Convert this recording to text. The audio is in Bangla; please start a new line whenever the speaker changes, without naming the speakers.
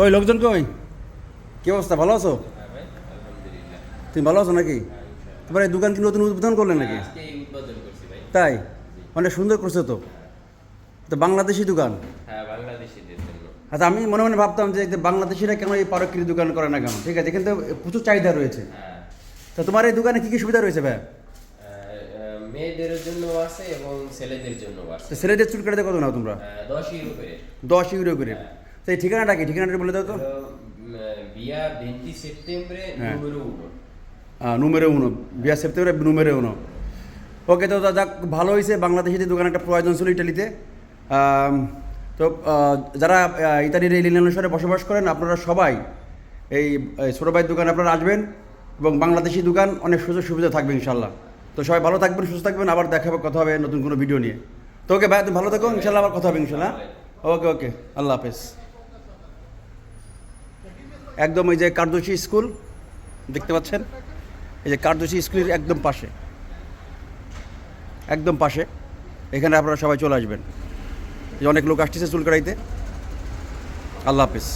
কই লোকজন কই? কি অবস্থা ভালো আছো?
হ্যাঁ
তুমি ভালো আছো নাকি? তোমার এই দোকান কি নতুন উদ্বোধন করলে নাকি? তাই? অনেক সুন্দর করছে তো। তো বাংলাদেশি দোকান?
হ্যাঁ
আচ্ছা আমি মনে মনে ভাবতাম যে বাংলাদেশিরা কেন এই পারকির দোকান করে না কেন? ঠিক আছে এখানে তো প্রচুর চাহিদা রয়েছে।
হ্যাঁ
তা তোমার এই দোকানে কী কী সুবিধা রয়েছে ভাই
মেয়েদের জন্য আছে এবং ছেলেদের জন্য আছে।
ছেলেদের চুল কাটাতে কত নাও তোমরা?
দশ ইউরো করে।
দশ ইউরো করে। তো এই ঠিকানাটা কি? ঠিকানাটা বলে দাও তো।
হলো, উম, via 20 settembre
হ্যাঁ।
numero 1
নুমেরো উনো বিয়া সেপ্টেম্বরে নুমেরো উনো ওকে তো যাক ভালো হয়েছে বাংলাদেশিদের দোকান একটা প্রয়োজন ছিল ইটালিতে। তো যারা ইতালির এই লীলানুসারে বসবাস করেন আপনারা সবাই এই এই ছোটো ভাইয়ের দোকানে আপনারা আসবেন এবং বাংলাদেশি দোকান অনেক সুযোগ সুবিধা থাকবে ইনশাল্লাহ তো সবাই ভালো থাকবেন সুস্থ থাকবেন। আবার দেখা হবে কথা হবে নতুন কোনো ভিডিও নিয়ে। তো ওকে ভাই তুমি ভালো থাকো ইনশাল্লাহ আবার কথা হবে ইনশাল্লাহ ওকে ওকে আল্লাহ হাফেজ। একদম এই যে কার্দোশী স্কুল, দেখতে পাচ্ছেন? এই যে কার্দোশী স্কুলের একদম পাশে। একদম পাশে। এখানে আপনারা সবাই চলে আসবেন। যে অনেক লোক আসতেছে চুল কাটাইতে আল্লাহ হাফেজ।